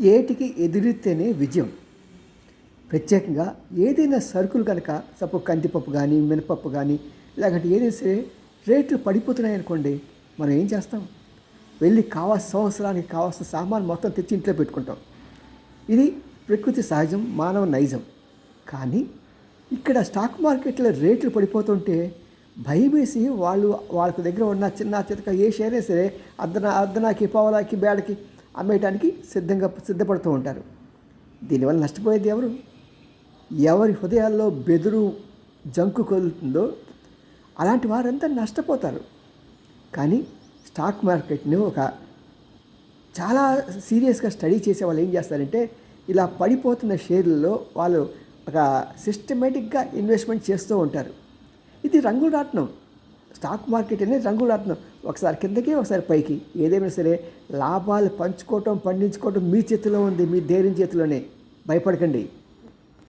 ఏటికి ఎదురితేనే విజయం. ప్రత్యేకంగా ఏదైనా సరుకులు కనుక సపోజ్ కందిపప్పు కానీ మినపప్పు కానీ లేకపోతే ఏదైనా సరే రేట్లు పడిపోతున్నాయి అనుకోండి మనం ఏం చేస్తాం? వెళ్ళి కావాల్సిన సంవత్సరానికి కావాల్సిన సామాన్ మొత్తం తెచ్చి ఇంట్లో పెట్టుకుంటాం. ఇది ప్రకృతి సహజం మానవ నైజం. కానీ ఇక్కడ స్టాక్ మార్కెట్లో రేట్లు పడిపోతుంటే భయమేసి వాళ్ళు వాళ్ళ దగ్గర ఉన్న చిన్న చితక ఏ షేరే అయినా సరే అర్ధన అర్ధనాకి పావలాకి బేడకి అమ్మేయటానికి సిద్ధంగా సిద్ధపడుతూ ఉంటారు. దీనివల్ల నష్టపోయేది ఎవరు? ఎవరి హృదయాల్లో బెదురు జంకు కొలుతుందో అలాంటి వారంతా నష్టపోతారు. కానీ స్టాక్ మార్కెట్ని ఒక చాలా సీరియస్గా స్టడీ చేసే వాళ్ళు ఏం చేస్తారంటే ఇలా పడిపోతున్న షేర్లలో వాళ్ళు ఒక సిస్టమేటిక్గా ఇన్వెస్ట్మెంట్ చేస్తూ ఉంటారు. ఇది రంగురాట్నం స్టాక్ మార్కెట్ అనేది రంగులాటం ఒకసారి కిందకి ఒకసారి పైకి. ఏదైనా సరే లాభాలు పంచుకోవటం పండించుకోవటం మీ చేతిలో ఉంది మీ ధైర్యం చేతిలోనే. భయపడకండి.